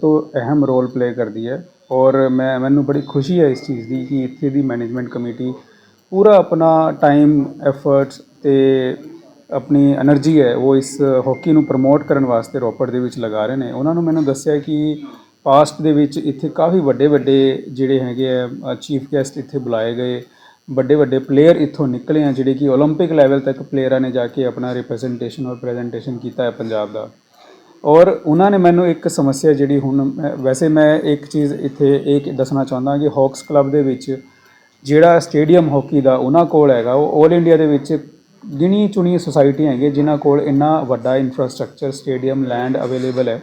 ਤੋਂ ਅਹਿਮ role play ਕਰਦੀ ਹੈ ਔਰ ਮੈਂ, ਮੈਨੂੰ ਬੜੀ ਖੁਸ਼ੀ ਹੈ ਇਸ ਚੀਜ਼ ਦੀ ਕਿ ਇੱਥੇ ਦੀ ਮੈਨੇਜਮੈਂਟ ਕਮੇਟੀ ਪੂਰਾ ਆਪਣਾ ਟਾਈਮ ਐਫਰਟਸ ਤੇ ਆਪਣੀ એનર્ਜੀ ਹੈ, ਉਹ ਇਸ ਹਾਕੀ ਨੂੰ ਪ੍ਰਮੋਟ ਕਰਨ ਵਾਸਤੇ ਰੋਪੜ ਦੇ ਵਿੱਚ ਲਗਾ ਰਹੇ ਨੇ। ਉਹਨਾਂ ਨੂੰ ਮੈਨੂੰ ਦੱਸਿਆ ਕਿ ਪਾਸਟ ਦੇ ਵਿੱਚ ਇੱਥੇ ਕਾਫੀ ਵੱਡੇ ਵੱਡੇ ਜਿਹੜੇ ਹੈਗੇ ਆ ਚੀਫ ਗੈਸਟ ਇੱਥੇ ਬੁਲਾਏ ਗਏ। ਵੱਡੇ ਵੱਡੇ ਪਲੇਅਰ ਇੱਥੋਂ ਨਿਕਲੇ ਆ, ਜਿਹੜੇ ਕਿ 올림픽 ਲੈਵਲ ਤੱਕ ਪਲੇਅਰਾਂ ਨੇ ਜਾ ਕੇ ਆਪਣਾ ਰਿਪਰੈਜ਼ੈਂਟੇਸ਼ਨ ਔਰ ਪ੍ਰੈਜੈਂਟੇਸ਼ਨ ਕੀਤਾ ਹੈ ਪੰਜਾਬ ਦਾ। ਔਰ ਉਹਨਾਂ ਨੇ ਮੈਨੂੰ ਇੱਕ ਸਮੱਸਿਆ ਜਿਹੜੀ ਹੁਣ ਮੈਂ- ਵੈਸੇ ਮੈਂ ਇੱਕ ਚੀਜ਼ ਇੱਥੇ ਇਹ ਦੱਸਣਾ ਚਾਹੁੰਦਾ ਕਿ ਹਾਕਸ ਕਲੱਬ ਦੇ ਵਿੱਚ ਜਿਹੜਾ ਸਟੇਡੀਅਮ ਹਾਕੀ ਦਾ ਉਹਨਾਂ ਕੋਲ ਹੈਗਾ, ਉਹ 올 ਇੰਡੀਆ ਦੇ ਵਿੱਚ ਗਿਣੀ ਚੁਣੀ ਸੁਸਾਇਟੀਆਂ ਹੈਗੀਆਂ ਜਿਨ੍ਹਾਂ ਕੋਲ ਇੰਨਾ ਵੱਡਾ ਇਨਫਰਾਸਟ੍ਰਕਚਰ ਸਟੇਡੀਅਮ ਲੈਂਡ ਅਵੇਲੇਬਲ ਹੈ।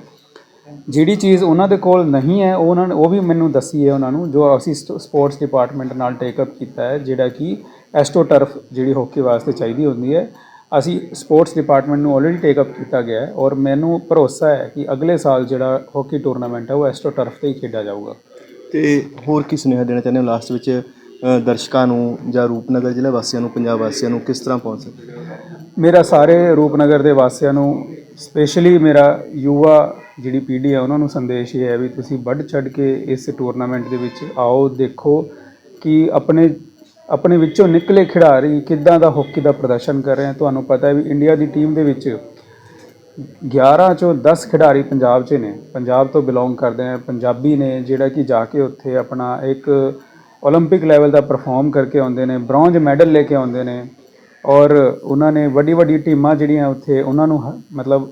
ਜਿਹੜੀ ਚੀਜ਼ ਉਹਨਾਂ ਦੇ ਕੋਲ ਨਹੀਂ ਹੈ, ਉਹ ਉਹਨਾਂ ਨੇ ਉਹ ਵੀ ਮੈਨੂੰ ਦੱਸੀ ਹੈ ਉਹਨਾਂ ਨੂੰ, ਜੋ ਅਸੀਂ ਸਪੋਰਟਸ ਡਿਪਾਰਟਮੈਂਟ ਨਾਲ ਟੇਕ ਅਪ ਕੀਤਾ ਹੈ, ਜਿਹੜਾ ਕਿ ਐਸਟੋ ਟਰਫ ਜਿਹੜੀ ਹਾਕੀ ਵਾਸਤੇ ਚਾਹੀਦੀ ਹੁੰਦੀ ਹੈ। ਅਸੀਂ ਸਪੋਰਟਸ ਡਿਪਾਰਟਮੈਂਟ ਨੂੰ ਆਲਰੇਡੀ ਟੇਕ ਅਪ ਕੀਤਾ ਗਿਆ ਹੈ ਔਰ ਮੈਨੂੰ ਭਰੋਸਾ ਹੈ ਕਿ ਅਗਲੇ ਸਾਲ ਜਿਹੜਾ ਹਾਕੀ ਟੂਰਨਾਮੈਂਟ ਹੈ ਉਹ ਐਸਟੋ ਟਰਫ ਤੇ ਹੀ ਖੇਡਿਆ ਜਾਊਗਾ। ਤੇ ਹੋਰ ਕੀ ਸੁਨੇਹਾ ਦੇਣਾ ਚਾਹੁੰਦੇ ਹੋ? ਲਾਸਟ ਵਿੱਚ ਦਰਸ਼ਕਾਂ ਨੂੰ ਜਾਂ ਰੂਪਨਗਰ ਜ਼ਿਲ੍ਹੇ ਵਾਸੀਆਂ ਨੂੰ ਪੰਜਾਬ ਵਾਸੀਆਂ ਨੂੰ ਕਿਸ ਤਰ੍ਹਾਂ ਪਹੁੰਚ ਸਕਦੇ ਮੇਰਾ ਸਾਰੇ ਰੂਪਨਗਰ ਦੇ ਵਾਸੀਆਂ ਨੂੰ ਸਪੈਸ਼ਲੀ ਮੇਰਾ ਯੁਵਾ ਜਿਹੜੀ ਪੀੜ੍ਹੀ ਹੈ ਉਹਨਾਂ ਨੂੰ ਸੰਦੇਸ਼ ਇਹ ਹੈ ਵੀ ਤੁਸੀਂ ਵੱਧ ਚੜ ਕੇ ਇਸ ਟੂਰਨਾਮੈਂਟ ਦੇ ਵਿੱਚ ਆਓ ਦੇਖੋ ਕਿ ਆਪਣੇ ਆਪਣੇ ਵਿੱਚੋਂ ਨਿਕਲੇ ਖਿਡਾਰੀ ਕਿੱਦਾਂ ਦਾ ਹਾਕੀ ਦਾ ਪ੍ਰਦਰਸ਼ਨ ਕਰ ਰਹੇ ਹਨ ਤੁਹਾਨੂੰ ਪਤਾ ਹੈ ਵੀ ਇੰਡੀਆ ਦੀ ਟੀਮ ਦੇ ਵਿੱਚ 11 ਚੋਂ 10 ਖਿਡਾਰੀ ਪੰਜਾਬ 'ਚ ਨੇ ਪੰਜਾਬ ਤੋਂ ਬਿਲੋਂਗ ਕਰਦੇ ਆ ਪੰਜਾਬੀ ਨੇ ਜਿਹੜਾ ਕਿ ਜਾ ਕੇ ਉੱਥੇ ਆਪਣਾ ਇੱਕ 올림픽 ਲੈਵਲ ਦਾ ਪਰਫਾਰਮ ਕਰਕੇ ਆਉਂਦੇ ਨੇ ਬ੍ਰੌਂਜ ਮੈਡਲ ਲੈ ਕੇ ਆਉਂਦੇ ਨੇ ਔਰ ਉਹਨਾਂ ਨੇ ਵੱਡੀ ਵੱਡੀ ਟੀਮਾਂ ਜਿਹੜੀਆਂ ਉੱਥੇ ਉਹਨਾਂ ਨੂੰ ਹ- ਮਤਲਬ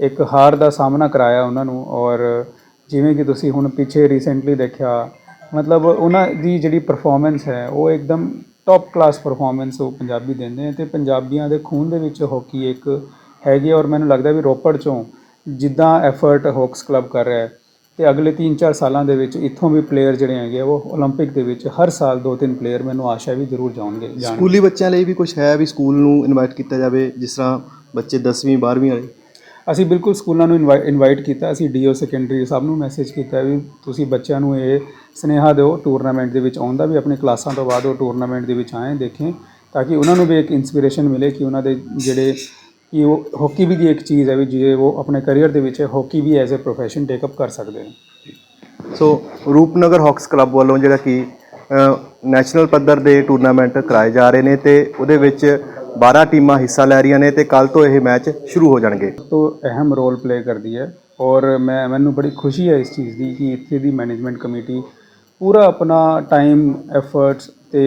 ਇੱਕ ਹਾਰ ਦਾ ਸਾਹਮਣਾ ਕਰਾਇਆ ਉਹਨਾਂ ਨੂੰ ਔਰ ਜਿਵੇਂ ਕਿ ਤੁਸੀਂ ਹੁਣ ਪਿੱਛੇ ਰੀਸੈਂਟਲੀ ਦੇਖਿਆ ਮਤਲਬ ਉਹਨਾਂ ਦੀ ਜਿਹੜੀ ਪਰਫਾਰਮੈਂਸ ਹੈ ਉਹ ਇੱਕਦਮ ਟੌਪ ਕਲਾਸ ਪਰਫਾਰਮੈਂਸ ਉਹ ਪੰਜਾਬੀ ਦਿੰਦੇ ਨੇ ਤੇ ਪੰਜਾਬੀਆਂ ਦੇ ਖੂਨ ਦੇ ਵਿੱਚ ਹਾਕੀ ਇੱਕ ਹੈਗੀ ਹੈ ਔਰ ਮੈਨੂੰ ਲੱਗਦਾ ਵੀ ਰੋਪੜ ਚੋਂ ਜਿੱਦਾਂ ਐਫਰਟ ਹਾਕਸ ਕਲੱਬ ਕਰ ਰਿਹਾ ਹੈ ਤੇ ਅਗਲੇ 3-4 ਸਾਲਾਂ ਦੇ ਵਿੱਚ ਇੱਥੋਂ ਵੀ ਪਲੇਅਰ ਜਿਹੜੇ ਹੈਗੇ ਆ, ਉਹ 올림픽 ਦੇ ਵਿੱਚ ਹਰ ਸਾਲ ਦੋ ਤਿੰਨ ਪਲੇਅਰ ਮੈਨੂੰ ਆਸ਼ਾ ਵੀ ਜ਼ਰੂਰ ਜਾਣਗੇ ਜਾਣ ਸਕੂਲੀ ਬੱਚਿਆਂ ਲਈ ਵੀ ਕੁਝ ਹੈ ਵੀ ਸਕੂਲ ਨੂੰ ਇਨਵਾਈਟ ਕੀਤਾ ਜਾਵੇ ਜਿਸ ਤਰ੍ਹਾਂ ਬੱਚੇ 10ਵੀਂ 12ਵੀਂ ਵਾਲੇ ਅਸੀਂ ਬਿਲਕੁਲ ਸਕੂਲਾਂ ਨੂੰ ਇਨਵਾਈ- ਇਨਵਾਈਟ ਕੀਤਾ, ਅਸੀਂ ਡੀਓ ਸੈਕੰਡਰੀ ਸਭ ਨੂੰ ਮੈਸੇਜ ਕੀਤਾ ਵੀ ਤੁਸੀਂ ਬੱਚਿਆਂ ਨੂੰ ਇਹ ਸਨੇਹਾ ਦਿਓ ਟੂਰਨਾਮੈਂਟ ਦੇ ਵਿੱਚ ਆਉਣ ਦਾ ਵੀ ਆਪਣੇ ਕਲਾਸਾਂ ਤੋਂ ਬਾਅਦ ਉਹ ਟੂਰਨਾਮੈਂਟ ਦੇ ਵਿੱਚ ਆਏ, ਦੇਖੇ, ਤਾਂ ਕਿ ਉਹਨਾਂ ਨੂੰ ਵੀ ਇੱਕ ਇਨਸਪੀਰੇਸ਼ਨ ਮਿਲੇ ਕਿ ਉਹਨਾਂ ਦੇ ਜਿਹੜੇ ਕਿ ਉਹ ਹਾਕੀ ਵੀ ਦੀ ਇੱਕ ਚੀਜ਼ ਹੈ ਵੀ ਜੇ ਉਹ ਆਪਣੇ ਕੈਰੀਅਰ ਦੇ ਵਿੱਚ hockey we as a profession take up ਕਰ ਸਕਦੇ ਨੇ। ਸੋ ਰੂਪਨਗਰ ਹਾਕਸ ਕਲੱਬ ਵੱਲੋਂ ਜਿਹੜਾ ਕਿ ਨੈਸ਼ਨਲ ਪੱਧਰ ਦੇ ਟੂਰਨਾਮੈਂਟ ਕਰਾਏ ਜਾ ਰਹੇ ਨੇ ਤੇ ਉਹਦੇ ਵਿੱਚ 12 ਟੀਮਾਂ ਹਿੱਸਾ ਲੈ ਰਹੀਆਂ ਨੇ ਤੇ ਕੱਲ ਤੋਂ ਇਹ ਮੈਚ ਸ਼ੁਰੂ ਹੋ ਜਾਣਗੇ। ਤੋਂ ਅਹਿਮ ਰੋਲ ਪਲੇ ਕਰਦੀ ਹੈ ਔਰ ਮੈਂ, ਮੈਨੂੰ ਬੜੀ ਖੁਸ਼ੀ ਹੈ ਇਸ ਚੀਜ਼ ਦੀ ਕਿ ਇੱਥੇ ਦੀ ਮੈਨੇਜਮੈਂਟ ਕਮੇਟੀ ਪੂਰਾ ਆਪਣਾ ਟਾਈਮ ਐਫਰਟਸ ਤੇ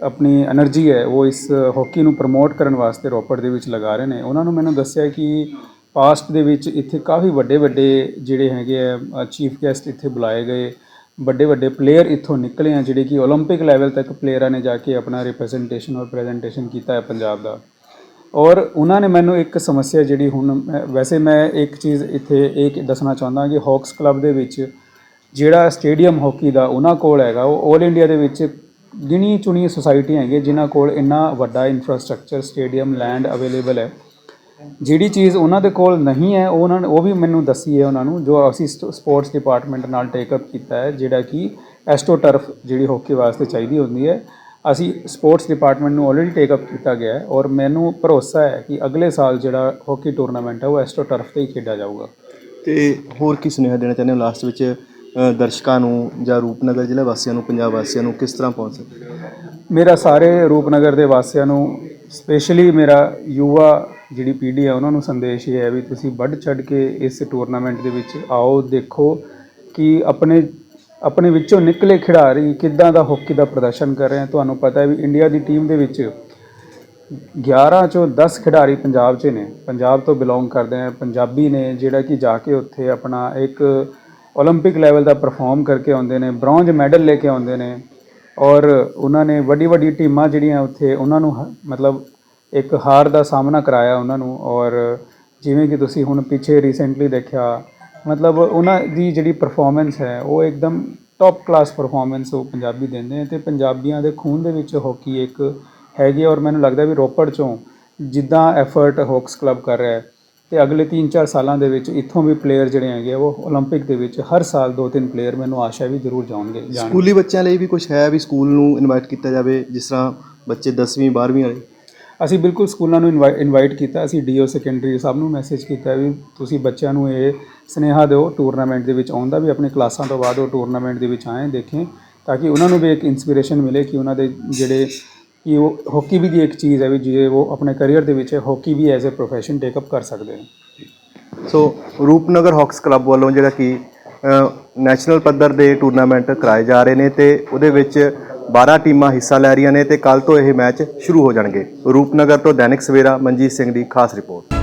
ਆਪਣੀ એનર્ਜੀ ਹੈ, ਉਹ ਇਸ ਹਾਕੀ ਨੂੰ ਪ੍ਰਮੋਟ ਕਰਨ ਵਾਸਤੇ ਰੋਪੜ ਦੇ ਵਿੱਚ ਲਗਾ ਰਹੇ ਨੇ। ਉਹਨਾਂ ਨੂੰ ਮੈਨੂੰ ਦੱਸਿਆ ਕਿ ਪਾਸਟ ਦੇ ਵਿੱਚ ਇੱਥੇ ਕਾਫੀ ਵੱਡੇ ਵੱਡੇ ਜਿਹੜੇ ਹੈਗੇ ਆ ਚੀਫ ਗੈਸਟ ਇੱਥੇ ਬੁਲਾਏ ਗਏ। ਵੱਡੇ ਵੱਡੇ ਪਲੇਅਰ ਇੱਥੋਂ ਨਿਕਲੇ ਆ ਜਿਹੜੇ ਕਿ 올림픽 ਲੈਵਲ ਤੱਕ ਪਲੇਅਰਾਂ ਨੇ ਜਾ ਕੇ ਆਪਣਾ ਰਿਪਰੈਜ਼ੈਂਟੇਸ਼ਨ ਔਰ ਪ੍ਰੈਜੈਂਟੇਸ਼ਨ ਕੀਤਾ ਹੈ ਪੰਜਾਬ ਦਾ ਔਰ ਉਹਨਾਂ ਨੇ ਮੈਨੂੰ ਇੱਕ ਸਮੱਸਿਆ ਜਿਹੜੀ ਹੁਣ ਮੈਂ- ਵੈਸੇ ਮੈਂ ਇੱਕ ਚੀਜ਼ ਇੱਥੇ ਇਹ ਦੱਸਣਾ ਚਾਹੁੰਦਾ ਕਿ ਹਾਕਸ ਕਲੱਬ ਦੇ ਵਿੱਚ ਜਿਹੜਾ ਸਟੇਡੀਅਮ ਹਾਕੀ ਦਾ ਉਹਨਾਂ ਕੋਲ ਹੈਗਾ ਉਹ 올 ਇੰਡੀਆ ਦੇ ਵਿੱਚ ਗਿਣੀ ਚੁਣੀ ਸੁਸਾਇਟੀਆਂ ਹੈਗੀਆਂ ਜਿਨ੍ਹਾਂ ਕੋਲ ਇੰਨਾ ਵੱਡਾ ਇਨਫਰਾਸਟ੍ਰਕਚਰ ਸਟੇਡੀਅਮ ਲੈਂਡ ਅਵੇਲੇਬਲ ਹੈ ਜਿਹੜੀ ਚੀਜ਼ ਉਹਨਾਂ ਦੇ ਕੋਲ ਨਹੀਂ ਹੈ ਉਹ ਉਹਨਾਂ ਨੇ ਉਹ ਵੀ ਮੈਨੂੰ ਦੱਸੀ ਹੈ ਉਹਨਾਂ ਨੂੰ ਜੋ ਅਸੀਂ ਸਪੋਰਟਸ ਡਿਪਾਰਟਮੈਂਟ ਨਾਲ ਟੇਕ ਅਪ ਕੀਤਾ ਹੈ ਜਿਹੜਾ ਕਿ ਐਸਟੋ ਟਰਫ ਜਿਹੜੀ ਹਾਕੀ ਵਾਸਤੇ ਚਾਹੀਦੀ ਹੁੰਦੀ ਹੈ। ਅਸੀਂ ਸਪੋਰਟਸ ਡਿਪਾਰਟਮੈਂਟ ਨੂੰ ਆਲਰੇਡੀ ਟੇਕ ਅਪ ਕੀਤਾ ਗਿਆ ਹੈ ਔਰ ਮੈਨੂੰ ਭਰੋਸਾ ਹੈ ਕਿ ਅਗਲੇ ਸਾਲ ਜਿਹੜਾ ਹਾਕੀ ਟੂਰਨਾਮੈਂਟ ਹੈ ਉਹ ਐਸਟੋ ਟਰਫ ਤੇ ਹੀ ਖੇਡਿਆ ਜਾਊਗਾ। ਤੇ ਹੋਰ ਕੀ ਸੁਨੇਹਾ ਦੇਣਾ ਚਾਹੁੰਦੇ ਹੋ? ਲਾਸਟ ਵਿੱਚ ਦਰਸ਼ਕਾਂ ਨੂੰ ਜਾਂ ਰੂਪਨਗਰ ਜ਼ਿਲ੍ਹੇ ਵਾਸੀਆਂ ਨੂੰ ਪੰਜਾਬ ਵਾਸੀਆਂ ਨੂੰ ਕਿਸ ਤਰ੍ਹਾਂ ਪਹੁੰਚ ਸਕਦੇ ਮੇਰਾ ਸਾਰੇ ਰੂਪਨਗਰ ਦੇ ਵਾਸੀਆਂ ਨੂੰ ਸਪੈਸ਼ਲੀ ਮੇਰਾ ਯੁਵਾ ਜਿਹੜੀ ਪੀੜ੍ਹੀ ਹੈ ਉਹਨਾਂ ਨੂੰ ਸੰਦੇਸ਼ ਇਹ ਹੈ ਵੀ ਤੁਸੀਂ ਵੱਧ ਚੜ ਕੇ ਇਸ ਟੂਰਨਾਮੈਂਟ ਦੇ ਵਿੱਚ ਆਓ ਦੇਖੋ ਕਿ ਆਪਣੇ ਆਪਣੇ ਵਿੱਚੋਂ ਨਿਕਲੇ ਖਿਡਾਰੀ ਕਿੱਦਾਂ ਦਾ ਹਾਕੀ ਦਾ ਪ੍ਰਦਰਸ਼ਨ ਕਰ ਰਹੇ ਹਨ ਤੁਹਾਨੂੰ ਪਤਾ ਹੈ ਵੀ ਇੰਡੀਆ ਦੀ ਟੀਮ ਦੇ ਵਿੱਚ 11 ਚੋਂ 10 ਖਿਡਾਰੀ ਪੰਜਾਬ 'ਚ ਨੇ ਪੰਜਾਬ ਤੋਂ ਬਿਲੋਂਗ ਕਰਦੇ ਆ ਪੰਜਾਬੀ ਨੇ ਜਿਹੜਾ ਕਿ ਜਾ ਕੇ ਉੱਥੇ ਆਪਣਾ ਇੱਕ 올림픽 ਲੈਵਲ ਦਾ ਪਰਫਾਰਮ ਕਰਕੇ ਆਉਂਦੇ ਨੇ ਬ੍ਰੌਂਜ ਮੈਡਲ ਲੈ ਕੇ ਆਉਂਦੇ ਨੇ ਔਰ ਉਹਨਾਂ ਨੇ ਵੱਡੀ ਵੱਡੀ ਟੀਮਾਂ ਜਿਹੜੀਆਂ ਉੱਥੇ ਉਹਨਾਂ ਨੂੰ ਹ- ਮਤਲਬ ਇੱਕ ਹਾਰ ਦਾ ਸਾਹਮਣਾ ਕਰਾਇਆ ਉਹਨਾਂ ਨੂੰ ਔਰ ਜਿਵੇਂ ਕਿ ਤੁਸੀਂ ਹੁਣ ਪਿੱਛੇ ਰੀਸੈਂਟਲੀ ਦੇਖਿਆ, ਮਤਲਬ ਉਹਨਾਂ ਦੀ ਜਿਹੜੀ ਪਰਫਾਰਮੈਂਸ ਹੈ, ਉਹ ਇੱਕਦਮ ਟੌਪ ਕਲਾਸ ਪਰਫਾਰਮੈਂਸ ਉਹ ਪੰਜਾਬੀ ਦਿੰਦੇ ਨੇ ਤੇ ਪੰਜਾਬੀਆਂ ਦੇ ਖੂਨ ਦੇ ਵਿੱਚ ਹਾਕੀ ਇੱਕ ਹੈਗੀ ਹੈ ਔਰ ਮੈਨੂੰ ਲੱਗਦਾ ਵੀ ਰੋਪੜ ਚੋਂ ਜਿੱਦਾਂ ਐਫਰਟ ਹਾਕਸ ਕਲੱਬ ਕਰ ਰਿਹਾ ਹੈ ਤੇ ਅਗਲੇ 3-4 ਸਾਲਾਂ ਦੇ ਵਿੱਚ ਇੱਥੋਂ ਵੀ ਪਲੇਅਰ ਜਿਹੜੇ ਹੈਗੇ ਆ, ਉਹ 올림픽 ਦੇ ਵਿੱਚ ਹਰ ਸਾਲ ਦੋ ਤਿੰਨ ਪਲੇਅਰ ਮੈਨੂੰ ਆਸ਼ਾ ਵੀ ਜ਼ਰੂਰ ਜਾਣਗੇ ਜਾਣ ਸਕੂਲੀ ਬੱਚਿਆਂ ਲਈ ਵੀ ਕੁਝ ਹੈ ਵੀ ਸਕੂਲ ਨੂੰ ਇਨਵਾਈਟ ਕੀਤਾ ਜਾਵੇ ਜਿਸ ਤਰ੍ਹਾਂ ਬੱਚੇ 10ਵੀਂ 12ਵੀਂ ਵਾਲੇ ਅਸੀਂ ਬਿਲਕੁਲ ਸਕੂਲਾਂ ਨੂੰ ਇਨਵਾਈ- ਇਨਵਾਈਟ ਕੀਤਾ ਅਸੀਂ ਡੀਓ ਸੈਕੰਡਰੀ ਸਾਹਿਬ ਨੂੰ ਮੈਸੇਜ ਕੀਤਾ ਵੀ ਤੁਸੀਂ ਬੱਚਿਆਂ ਨੂੰ ਇਹ ਸੁਨੇਹਾ ਦਿਓ ਟੂਰਨਾਮੈਂਟ ਦੇ ਵਿੱਚ ਆਉਣ ਦਾ ਵੀ ਆਪਣੀ ਕਲਾਸਾਂ ਤੋਂ ਬਾਅਦ ਉਹ ਟੂਰਨਾਮੈਂਟ ਦੇ ਵਿੱਚ ਆਏ ਦੇਖੇਂ ਤਾਂ ਕਿ ਉਹਨਾਂ ਨੂੰ ਵੀ ਇੱਕ ਇਨਸਪੀਰੇਸ਼ਨ ਮਿਲੇ ਕਿ ਉਹਨਾਂ ਦੇ ਜਿਹੜੇ ਕਿ ਉਹ ਹਾਕੀ ਵੀ ਦੀ ਇੱਕ ਚੀਜ਼ ਹੈ ਵੀ ਜੇ ਉਹ ਆਪਣੇ ਕੈਰੀਅਰ ਦੇ ਵਿੱਚ hockey we as a profession take up ਕਰ ਸਕਦੇ ਨੇ। ਸੋ ਰੂਪਨਗਰ ਹਾਕਸ ਕਲੱਬ ਵੱਲੋਂ ਜਿਹੜਾ ਕਿ ਨੈਸ਼ਨਲ ਪੱਧਰ ਦੇ ਟੂਰਨਾਮੈਂਟ ਕਰਾਏ ਜਾ ਰਹੇ ਨੇ ਤੇ ਉਹਦੇ ਵਿੱਚ 12 ਟੀਮਾਂ ਹਿੱਸਾ ਲੈ ਰਹੀਆਂ ਨੇ ਤੇ ਕੱਲ ਤੋਂ ਇਹ ਮੈਚ ਸ਼ੁਰੂ ਹੋ ਜਾਣਗੇ। ਰੂਪਨਗਰ ਤੋਂ ਦੈਨਿਕ ਸਵੇਰਾ ਮਨਜੀਤ ਸਿੰਘ ਦੀ ਖਾਸ ਰਿਪੋਰਟ।